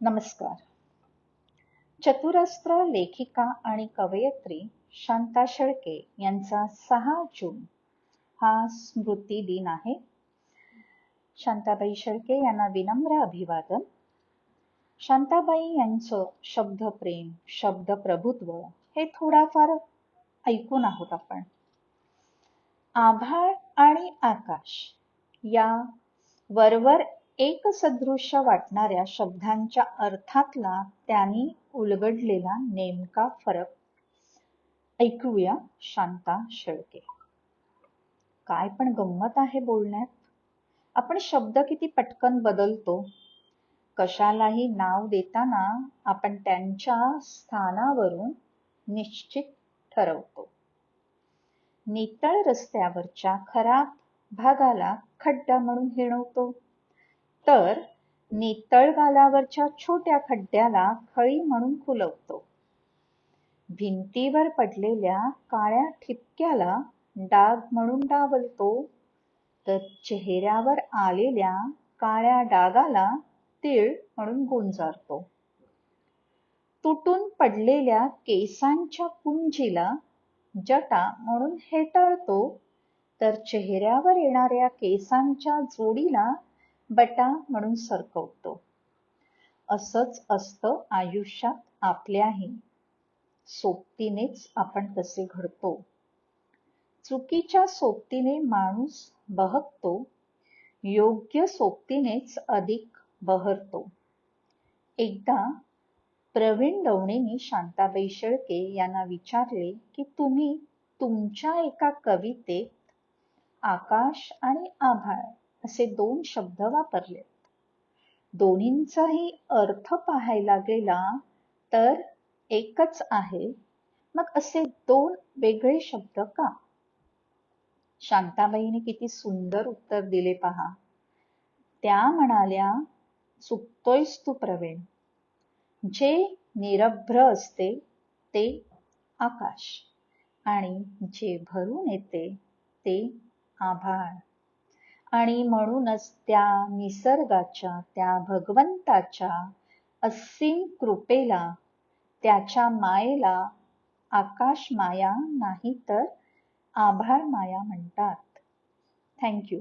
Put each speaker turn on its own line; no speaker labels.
नमस्कार. चतुरस्त्र लेखिका आणि कवयित्री शांता शेळके यांचा सहा जून हा स्मृती दिन आहे. शांताबाई शेळके यांना विनम्र अभिवादन. शांताबाई यांचं शब्दप्रेम शब्द प्रभुत्व हे थोडाफार ऐकून आहोत आपण. आभाळ आणि आकाश या वरवर एकसदृश वाटणाऱ्या शब्दांच्या अर्थातला त्यांनी उलगडलेला नेमका फरक. ऐकूया शांता शेळके. काय पण गंमत आहे बोलण्यात. आपण शब्द किती पटकन बदलतो. कशालाही नाव देताना आपण त्यांच्या स्थानावरून निश्चित ठरवतो. नितळ रस्त्यावरच्या खराब भागाला खड्डा म्हणून हिणवतो. तर नितळ गालावरच्या छोट्या खड्ड्याला खळी म्हणून खुलवतो भिंतीवर पडलेल्या काळ्या ठिपक्याला डाग म्हणून डावलतो. तर चेहऱ्यावर आलेल्या काळ्या डागाला तीळ म्हणून गुंजारतो. तुटून पडलेल्या केसांच्या पुंजीला जटा म्हणून हेटाळतो. तर चेहऱ्यावर येणाऱ्या केसांच्या जोडीला बटा म्हणून सरकवतो. असंच असतं आयुष्यात आपल्याही सोबतीनेच आपण तसे घडतो? चुकीच्या सोबतीने माणूस बहकतो योग्य सोबतीनेच अधिक बहरतो. एकदा प्रवीण डवणेंनी शांताबाई शेळके यांना विचारले की तुम्ही तुमच्या एका कवितेत आकाश आणि आभाळ असे दोन शब्द वापरले दोन्हींचाही अर्थ पाहायला गेला तर एकच आहे. मग असे दोन वेगळे शब्द का? शांताबाईने किती सुंदर उत्तर दिले पहा. त्या म्हणाल्या चुकतोयस तू प्रवीण. जे निरभ्र असते ते आकाश. आणि जे भरून येते ते आभाळ. आणि म्हणूनच त्या निसर्गाच्या त्या भगवंताच्या असीम कृपेला त्याच्या मायेला आकाश माया नाही तर आभाळ माया म्हणतात. थँक्यू